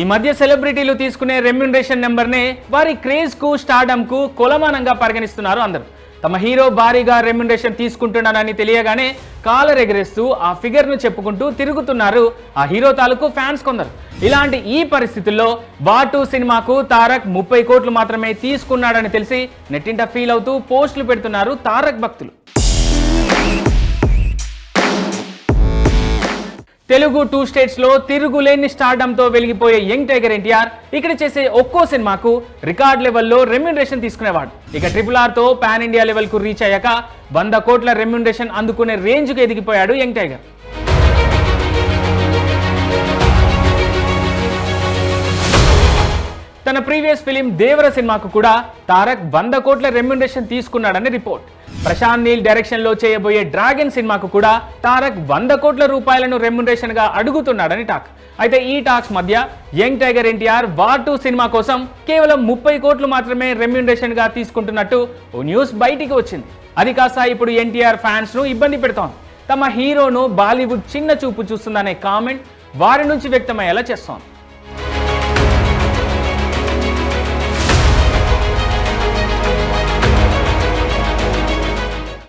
ఈ మధ్య సెలబ్రిటీలు తీసుకునే రెమ్యునరేషన్ నెంబర్నే వారి క్రేజ్కు స్టార్డమ్కు కొలమానంగా పరిగణిస్తున్నారు అందరూ. తమ హీరో భారీగా రెమ్యునరేషన్ తీసుకుంటున్నానని తెలియగానే కాలర్ ఎగరేస్తూ ఆ ఫిగర్ను చెప్పుకుంటూ తిరుగుతున్నారు ఆ హీరో తాలూకు ఫ్యాన్స్ కొందరు. ఇలాంటి ఈ పరిస్థితుల్లో వాటు సినిమాకు తారక్ ముప్పై కోట్లు మాత్రమే తీసుకున్నాడని తెలిసి నెట్టింట ఫీల్ అవుతూ పోస్టులు పెడుతున్నారు తారక్ భక్తులు. తెలుగు టూ స్టేట్స్లో తిరుగులేని స్టార్డంతో వెలిగిపోయే యంగ్ టైగర్ ఎన్టీఆర్ ఇక్కడ చేసే ఒక్కో సినిమాకు రికార్డ్ లెవెల్లో రెమ్యునరేషన్ తీసుకునేవాడు. ఇక ట్రిపుల్ ఆర్తో పాన్ ఇండియా లెవెల్కు రీచ్ అయ్యాక వంద కోట్ల రెమ్యునరేషన్ అందుకునే రేంజ్కు ఎదిగిపోయాడు యంగ్ టైగర్ తన ప్రీవియస్ ఫిలిం దేవర సినిమాకు కూడా తారక్ వంద కోట్ల రెమ్యునరేషన్ తీసుకున్నాడని రిపోర్ట్. ప్రశాంత్ నీల్ డైరెక్షన్లో చేయబోయే డ్రాగన్ సినిమాకు కూడా తారక్ వంద కోట్ల రూపాయలను రెమ్యునరేషన్గా అడుగుతున్నాడని టాక్. అయితే ఈ టాక్స్ మధ్య young tiger NTR war two cinema కోసం కేవలం ముప్పై కోట్లు మాత్రమే రెమ్యునరేషన్గా తీసుకుంటున్నట్టు ఓ న్యూస్ బయటికి వచ్చింది. అది కాస్త ఇప్పుడు ఎన్టీఆర్ ఫ్యాన్స్ను ఇబ్బంది పెడుతోంది. తమ హీరోను బాలీవుడ్ చిన్న చూపు చూస్తుందనే కామెంట్ వారి నుంచి వ్యక్తమయ్యేలా చేస్తోంది.